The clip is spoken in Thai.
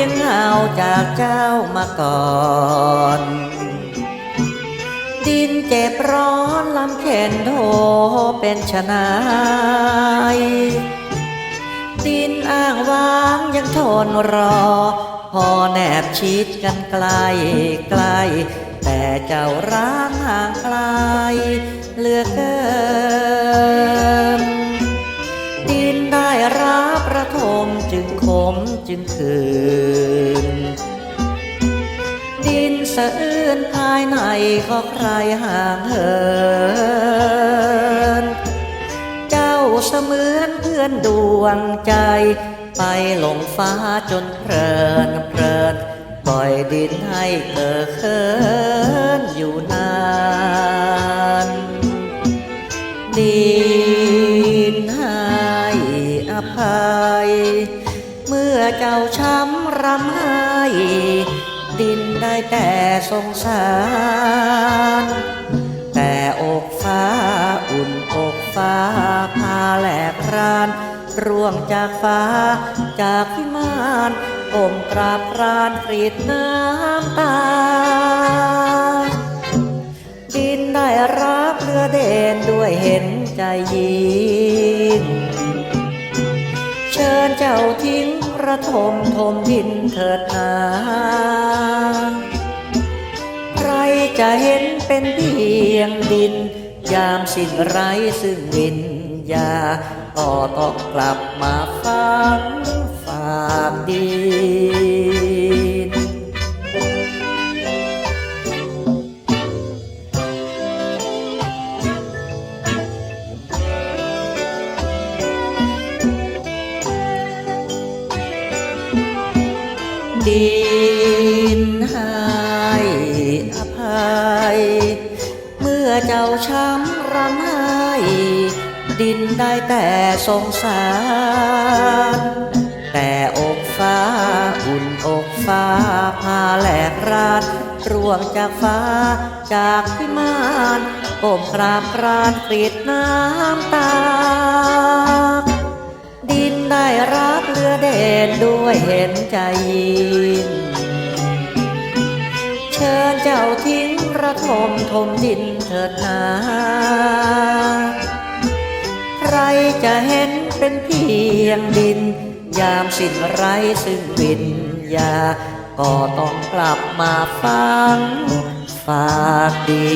ยังเงาจากเจ้ามาก่อน ดินเจ็บร้อนลำเข็นโทเป็นชนายดินอ้างว้างยังทนรอ พอแนบชิดกันไกลไกล แต่เจ้าร้างห่างไกลเหลือเกิน จึงคืน ดินสะอื้นภายในก็ใครห่างเหิน เจ้าเสมือนเพื่อนดวงใจ ไปหลงฟ้าจนเพลินเพลินปล่อยดินให้เกิดเขินอยู่นานดินให้อภัย เมื่อเจ้าช้ำรำไห้ดินได้แต่สงสาร แต่อกฟ้าอุ่นอกฟ้าพาแหลกราน ร่วงจากฟ้าจากพิมานก้มกราบรานกรีดน้ำตา ดินได้รับเรือเด่นด้วยเห็นใจยิ่งเชิญเจ้าทิ้งระทมทมดินเถิดนาใครจะเห็นเป็นเพียงดิน ยามสิ้นไรซึ่งวินยาก็ต้องกลับมาฟังฝากดี ดินให้อภัย เมื่อเจ้าช้ำรำไห้ดินได้แต่สงสาร แต่อกฟ้าอุ่นอกฟ้าพาแหลกรานร่วงจากฟ้าจากพิมานก้มกราบกรานกรีดน้ำตา ดินได้รับเรือเด่นด้วยเห็นใจยิน เชิญเจ้าทิ้งระทมทมดินเถิดนาใครจะเห็นเป็นเพียงดิน ยามสิ้นไรซึ่งวินยาก็ต้องกลับมาฟังฝากดี